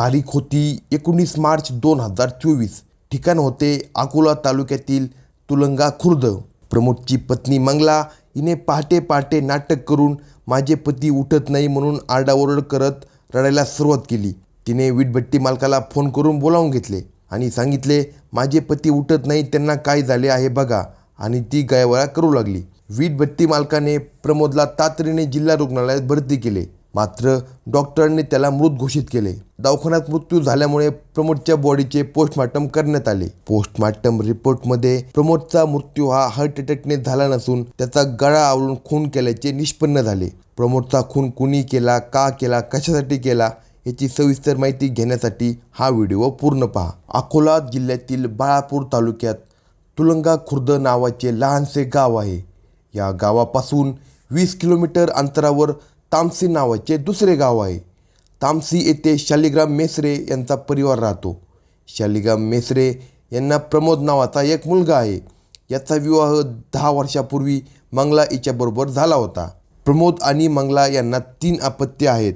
तारीख होती एकोणीस मार्च दोन हजार चोवीस. ठिकाण होते अकोला तालुक्यातील तुलंगा खुर्द. प्रमोदची पत्नी मंगला हिने पहाटे पहाटे नाटक करून माझे पती उठत नाही म्हणून आरडाओरड करत रडायला सुरुवात केली. तिने वीटभट्टी मालकाला फोन करून बोलावून घेतले आणि सांगितले माझे पती उठत नाही त्यांना काय झाले आहे बघा आणि ती गायवळा करू लागली. वीटभट्टी मालकाने प्रमोदला तातडीने जिल्हा रुग्णालयात भरती केले. मात्र डॉक्टरांनी त्याला मृत घोषित केले. दवाखान्यात मृत्यू झाल्यामुळे प्रमोदच्या बॉडीचे पोस्टमार्टम करण्यात आले. पोस्टमार्टम रिपोर्टमध्ये प्रमोदचा मृत्यू हा हार्ट अटॅकने झाला नसून त्याचा गळा आवळून खून केल्याचे निष्पन्न झाले. प्रमोदचा खून कुणी केला का केला कशासाठी केला याची सविस्तर माहिती घेण्यासाठी हा व्हिडिओ पूर्ण पहा. अकोला जिल्ह्यातील बाळापूर तालुक्यात तुलंगा खुर्द नावाचे लहानसे गाव आहे. या गावापासून वीस किलोमीटर अंतरावर तामसी नावाचे दुसरे गाव आहे. तामसी येथे शालिग्राम मेसरे यांचा परिवार राहतो. शालिग्राम मेसरे यांना प्रमोद नावाचा एक मुलगा आहे. याचा विवाह दहा वर्षापूर्वी मंगला हिच्याबरोबर झाला होता. प्रमोद आणि मंगला यांना तीन अपत्य आहेत.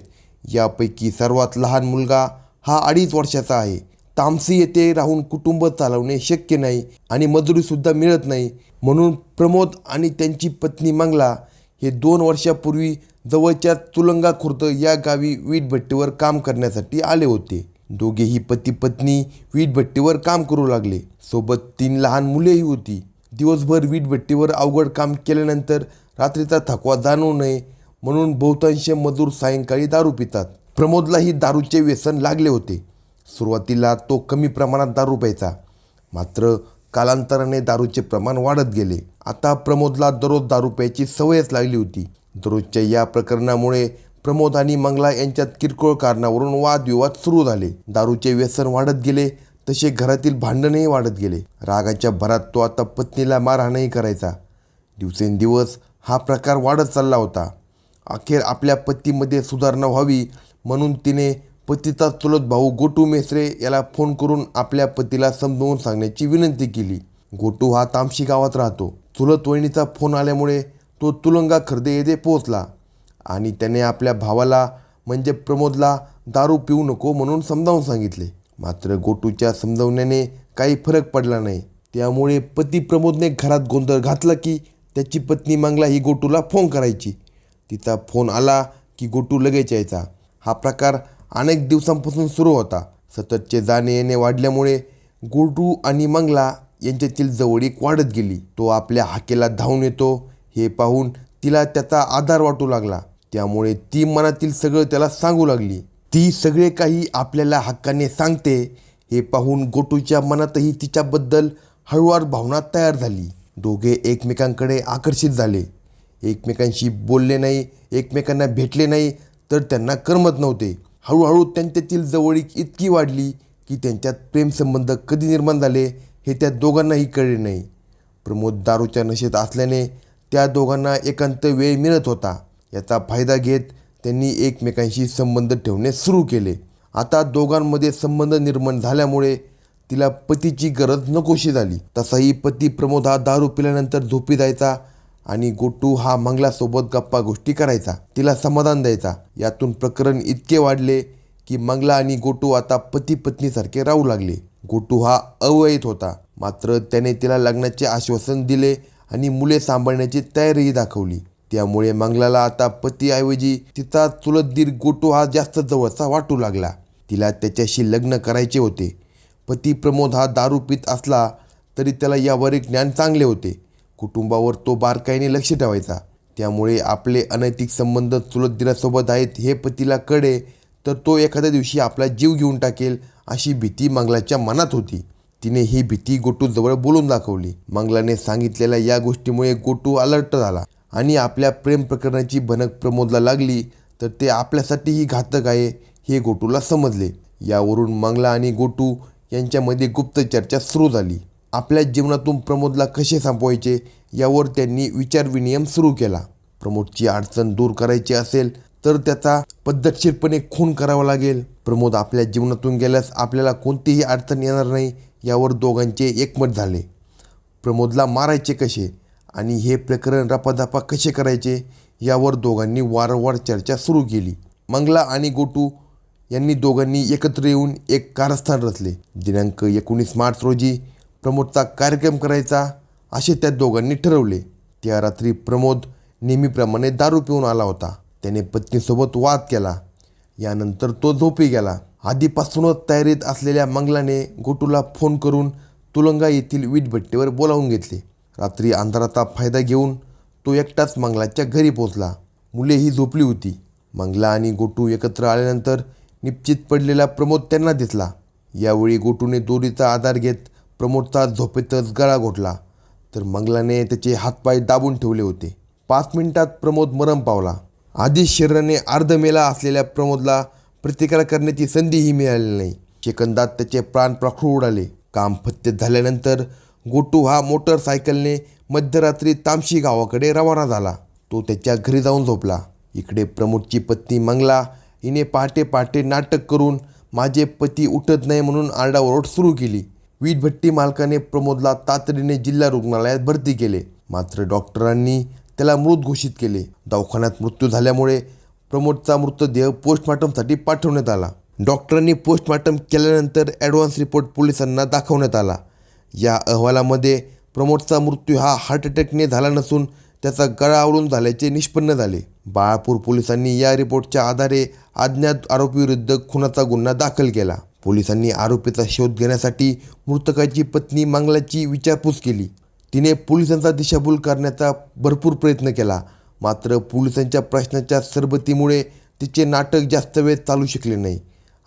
यापैकी सर्वात लहान मुलगा हा अडीच वर्षाचा आहे. तामसी येथे राहून कुटुंब चालवणे शक्य नाही आणि मजुरीसुद्धा मिळत नाही. म्हणून प्रमोद आणि त्यांची पत्नी मंगला हे दोन वर्षापूर्वी जवळच्या तुलंगा खुर्द या गावी वीटभट्टीवर काम करण्यासाठी आले होते. दोघेही पती पत्नी वीटभट्टीवर काम करू लागले. सोबत तीन लहान मुलेही होती. दिवसभर वीटभट्टीवर अवघड काम केल्यानंतर रात्रीचा थकवा जाणवू नये म्हणून बहुतांश मजूर सायंकाळी दारू पितात. प्रमोदलाही दारूचे व्यसन लागले होते. सुरुवातीला तो कमी प्रमाणात दारू प्यायचा. मात्र कालांतराने दारूचे प्रमाण वाढत गेले. आता प्रमोदला दररोज दारू प्यायची सवयच लागली होती. दररोजच्या या प्रकरणामुळे प्रमोद आणि मंगला यांच्यात किरकोळ कारणावरून वादविवाद सुरू झाले. दारूचे व्यसन वाढत गेले तसे घरातील भांडणही वाढत गेले. रागाच्या भरात तो आता पत्नीला मारहाणही करायचा. दिवसेंदिवस हा प्रकार वाढत चालला होता. अखेर आपल्या पतीमध्ये सुधारणा व्हावी म्हणून तिने पतीचा चुलत भाऊ गोटू मेसरे याला फोन करून आपल्या पतीला समजावून सांगण्याची विनंती केली. गोटू हा तामशी गावात राहतो. चुलत वहिनीचा फोन आल्यामुळे तो तुलंगा खर्दे येथे पोहोचला आणि त्याने आपल्या भावाला म्हणजे प्रमोदला दारू पिऊ नको म्हणून समजावून सांगितले. मात्र गोटूच्या समजावण्याने काही फरक पडला नाही. त्यामुळे पती प्रमोदने घरात गोंधळ घातला की त्याची पत्नी मंगला ही गोटूला फोन करायची. तिचा फोन आला की गोटू लगेच यायचा. हा प्रकार अनेक दिवसांपासून सुरू होता. सततचे जाणे येणे वाढल्यामुळे गोटू आणि मंगला यांच्यातील जवळीक वाढत गेली. तो आपल्या हाकेला धावून येतो हे पाहून तिला त्याचा आधार वाटू लागला. त्यामुळे ती मनातील सगळं त्याला सांगू लागली. ती सगळे काही आपल्याला हक्काने सांगते हे पाहून गोटूच्या मनातही तिच्याबद्दल हळूवार भावना तयार झाली. दोघे एकमेकांकडे आकर्षित झाले. एकमेकांशी बोलले नाही एकमेकांना भेटले नाही तर त्यांना करमत नव्हते. हळूहळू त्यांच्यातील जवळीक इतकी वाढली की त्यांच्यात प्रेमसंबंध कधी निर्माण झाले हे त्या दोघांनाही कळले नाही. प्रमोद दारूच्या नशेत असल्याने त्या दोघांना एकांत वेळ मिळत होता. याचा फायदा घेत त्यांनी एकमेकांशी संबंध ठेवणे सुरू केले. आता दोघांमध्ये संबंध निर्माण झाल्यामुळे तिला पतीची गरज नकोशी झाली. तसाही पती प्रमोद हा दारू पिल्यानंतर झोपी जायचा आणि गोटू हा मंगलासोबत गप्पा गोष्टी करायचा. तिला समाधान द्यायचा. यातून प्रकरण इतके वाढले की मंगला आणि गोटू आता पती पत्नीसारखे राहू लागले. गोटू हा अवयत होता. मात्र त्याने तिला लग्नाचे आश्वासन दिले आणि मुले सांभाळण्याची तयारीही दाखवली. त्यामुळे मंगलाला आता पतीऐवजी तिचा चुलत दीर गोटू हा जास्त जवळचा वाटू लागला. तिला त्याच्याशी लग्न करायचे होते. पती प्रमोद हा दारू पित असला तरी त्याला यावरील ज्ञान चांगले होते. कुटुंबावर तो बारकाईने लक्ष ठेवायचा. त्यामुळे आपले अनैतिक संबंध चुलत दिरासोबत आहेत हे पतीला कळे तर तो एखाद्या दिवशी आपला जीव घेऊन टाकेल अशी भीती मंगलाच्या मनात होती. तिने ही भीती गोटूजवळ बोलून दाखवली. मंगलाने सांगितलेल्या या गोष्टीमुळे गोटू अलर्ट झाला आणि आपल्या प्रेम प्रकरणाची भनक प्रमोदला लागली तर ते आपल्यासाठीही घातक आहे हे गोटूला समजले. यावरून मंगला आणि गोटू यांच्यामध्ये गुप्त चर्चा सुरू झाली. आपल्या जीवनातून प्रमोदला कसे संपवायचे यावर त्यांनी विचारविनिमय सुरू केला. प्रमोदची अडचण दूर करायची असेल तर त्याचा पद्धतशीरपणे खून करावा लागेल. प्रमोद आपल्या जीवनातून गेल्यास आपल्याला कोणतीही अडचण येणार नाही यावर दोघांचे एकमत झाले. प्रमोदला मारायचे कसे आणि हे प्रकरण रपादपा कसे करायचे यावर दोघांनी वारंवार चर्चा सुरू केली. मंगला आणि गोटू यांनी दोघांनी एकत्र येऊन एक कारस्थान रचले. दिनांक एकोणीस मार्च रोजी प्रमोदचा कार्यक्रम करायचा असे त्या दोघांनी ठरवले. त्या रात्री प्रमोद नेहमीप्रमाणे दारू पिऊन आला होता. त्याने पत्नीसोबत वाद केला. यानंतर तो झोपी गेला. आधीपासूनच तयारीत असलेल्या मंगलाने गोटूला फोन करून तुलंगा येथील वीटभट्टीवर बोलावून घेतले. रात्री अंधाराचा फायदा घेऊन तो एकटाच मंगलाच्या घरी पोचला मुलेही झोपली होती. मंगला आणि गोटू एकत्र आल्यानंतर निश्चित पडलेला प्रमोद त्यांना दिसला. यावेळी गोटूने दोरीचा आधार घेत प्रमोदचा झोपेतच गळा घोटला. तर मंगलाने त्याचे हातपाय दाबून ठेवले होते. पाच मिनिटात प्रमोद मरम पावला. आधी शरीराने अर्धमेला असलेल्या प्रमोदला प्रतिकार करण्याची संधीही मिळाली नाही. सेकंदात त्याचे प्राण प्रखरू उडाले. काम फत्ते झाल्यानंतर गोटू हा मोटरसायकलने मध्यरात्री तामशी गावाकडे रवाना झाला. तो त्याच्या घरी जाऊन झोपला. इकडे प्रमोदची पत्नी मंगला हिने पहाटे पहाटे नाटक करून माझे पती उठत नाही म्हणून आरडाओरड सुरू केली. वीटभट्टी मालकाने प्रमोदला तातडीने जिल्हा रुग्णालयात भरती केले. मात्र डॉक्टरांनी त्याला मृत घोषित केले. दवाखान्यात मृत्यू झाल्यामुळे प्रमोदचा मृतदेह पोस्टमॉर्टमसाठी पाठवण्यात आला. डॉक्टरांनी पोस्टमॉर्टम केल्यानंतर ॲडव्हान्स रिपोर्ट पोलिसांना दाखवण्यात आला. या अहवालामध्ये प्रमोदचा मृत्यू हा हार्ट अटॅकने झाला नसून त्याचा गळा आवळून झाल्याचे निष्पन्न झाले. बाळापूर पोलिसांनी या रिपोर्टच्या आधारे अज्ञात आरोपीविरुद्ध खुनाचा गुन्हा दाखल केला. पोलिसांनी आरोपीचा शोध घेण्यासाठी मृतकाची पत्नी मंगलाची विचारपूस केली. तिने पोलिसांचा दिशाभूल करण्याचा भरपूर प्रयत्न केला. मात्र पोलिसांच्या प्रश्नाच्या सरबतीमुळे तिचे नाटक जास्त वेळ चालू शकले नाही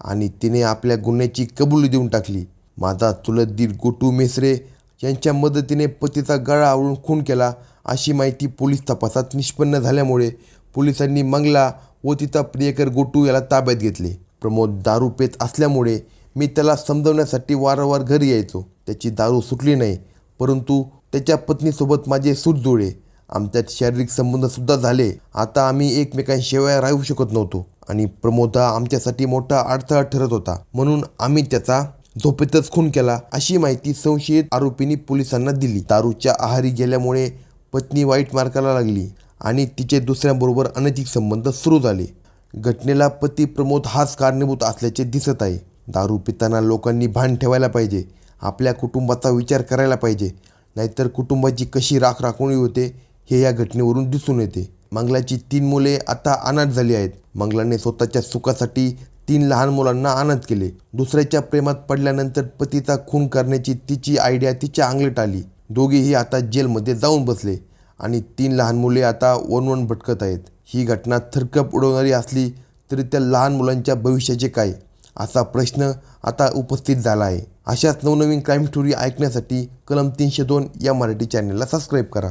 आणि तिने आपल्या गुन्ह्याची कबुली देऊन टाकली. माझा चुलत दीर गोटू मेसरे यांच्या मदतीने पतीचा गळा आवळून खून केला अशी माहिती पोलीस तपासात निष्पन्न झाल्यामुळे पोलिसांनी मंगला व तिचा प्रियकर गोटू याला ताब्यात घेतले. प्रमोद दारू पेत असल्यामुळे मी त्याला समजवण्यासाठी वारंवार घरी यायचो. त्याची दारू सुटली नाही परंतु त्याच्या पत्नीसोबत माझे सूट जुळे. आमच्यात शारीरिक संबंधसुद्धा झाले. आता आम्ही एकमेकांशिवाय राहू शकत नव्हतो आणि प्रमोद हा आमच्यासाठी मोठा अडथळा ठरत होता. म्हणून आम्ही त्याचा झोपेतच खून केला अशी माहिती संशयित आरोपींनी पोलिसांना दिली. दारूच्या आहारी गेल्यामुळे पत्नी वाईट मार्गाला लागली आणि तिचे दुसऱ्यांबरोबर अनैतिक संबंध सुरू झाले. घटनेला पती प्रमोद हाच कारणीभूत असल्याचे दिसत आहे. दारू पिताना लोकांनी भान ठेवायला पाहिजे आपल्या कुटुंबाचा विचार करायला पाहिजे नाहीतर कुटुंबाची कशी राख राखोणी होते हे या घटनेवरून दिसून येते. मंगलाची तीन मुले आता अनाथ झाली आहेत. मंगलाने स्वतःच्या सुखासाठी तीन लहान मुलांना अनाथ केले. दुसऱ्याच्या प्रेमात पडल्यानंतर पतीचा खून करण्याची तिची आयडिया तिच्या अंगलट आली. दोघेही आता जेलमध्ये जाऊन बसले आणि तीन लहान मुले आता वणवण भटकत आहेत. ही घटना थरकप उडवणारी असली तरी त्या लहान मुलांच्या भविष्याचे काय? असा प्रश्न आता उपस्थित झाला आहे. अशाच नवनवीन क्राईम स्टोरी ऐकण्यासाठी कलम तीनशे दोन या मराठी चॅनलला सबस्क्राईब करा.